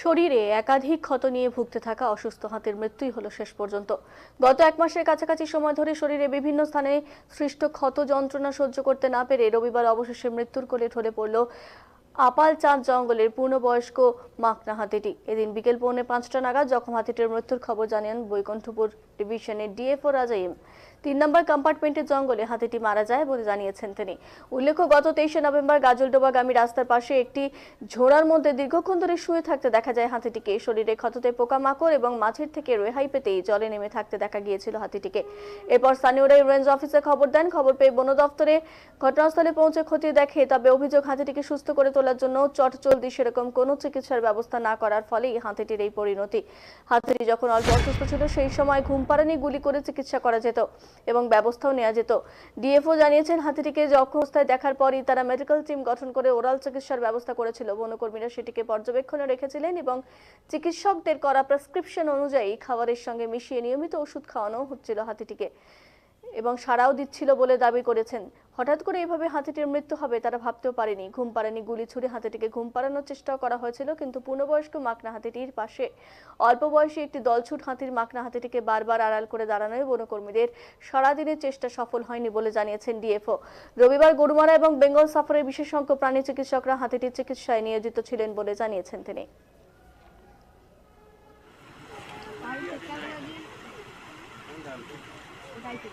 শরীরে একাধিক ক্ষত নিয়ে ভুগতে থাকা অসুস্থ হাতির মৃত্যুই হলো শেষ পর্যন্ত। গত এক মাসের কাছাকাছি সময় ধরে শরীরে বিভিন্ন স্থানে সৃষ্ট ক্ষত যন্ত্রণা সহ্য করতে না পেরে রবিবার অবশেষে মৃত্যুর কোলে ঢলে পড়ল আপাল চাঁদ জঙ্গলের পূর্ণবয়স্ক মাকনা হাতিটি এদিন বিকেল পৌনে পাঁচটা নাগাদ জখম হাতিটির মৃত্যুর খবর জানান বৈকুণ্ঠপুর ডিভিশনের ডিএফও রাজাইম। তিন নম্বর কম্পার্টমেন্টের জঙ্গলে হাতিটি মারা যায় বলে জানিয়েছেন তিনি। উল্লেখ্য, গত তেইশে নভেম্বর গাজলডোবাগামী রাস্তার পাশে একটি ঝোড়ার মধ্যে দীর্ঘক্ষণ ধরে শুয়ে থাকতে দেখা যায় হাতিটিকে। শরীরে ক্ষততে পোকামাকড় এবং মাছের থেকে রেহাই পেতেই জলে নেমে থাকতে দেখা গিয়েছিল হাতিটিকে। এরপর স্থানীয়রাই রেঞ্জ অফিসে খবর দেন। খবর পেয়ে বন দফতরে ঘটনাস্থলে পৌঁছে খতিয়ে দেখে, তবে অভিযোগ হাতিটিকে সুস্থ করে তোলার জন্য চটচলদি সেরকম কোনো চিকিৎসার ব্যবস্থা না করার ফলেই হাতিটির এই পরিণতি। হাতিটি যখন অল্প অসুস্থ ছিল, সেই সময় ঘুম পাড়ানি গুলি করে চিকিৎসা করা যেত। এবং ব্যবস্থাও নেওয়া যেত। ডিএফও জানিয়েছেন, হাতিটিকে যক্ষ অবস্থায় দেখার পরই তারা মেডিকেল টিম গঠন করে ওরাল চিকিৎসার ব্যবস্থা করেছিল। বনকর্মীরা সেটিকে পর্যবেক্ষণে রেখেছিলেন এবং চিকিৎসকদের করা প্রেসক্রিপশন অনুযায়ী খাবারের সঙ্গে মিশিয়ে নিয়মিত ওষুধ খাওয়ানো হচ্ছিল হাতিটিকে। এবং সারাও দিচ্ছিল বলে দাবি করেছেন। হঠাৎ করে এভাবে হাতিটির মৃত্যু হবে তারা ভাবতেও পারেনি। ঘুম পাড়ানি, গুলি ছুড়ে হাতিটিকে ঘুম পাড়ানোর চেষ্টা করা হয়েছিল, কিন্তু পূর্ণবয়স্ক মাকনা হাতিটির পাশে। অল্প বয়সী একটি দলছুট হাতির মাকনা হাতিটিকে বারবার আড়াল করে দাঁড়ানোয় বনকর্মীদের সারাদিনের চেষ্টা সফল হয়নি বলে জানিয়েছেন ডিএফও। রবিবার গরুমারা এবং বেঙ্গল সফরের বিশেষজ্ঞ প্রাণী চিকিৎসকরা হাতিটির চিকিৎসায় নিয়োজিত ছিলেন বলে জানিয়েছেন তিনি। ഇതായിട്ട്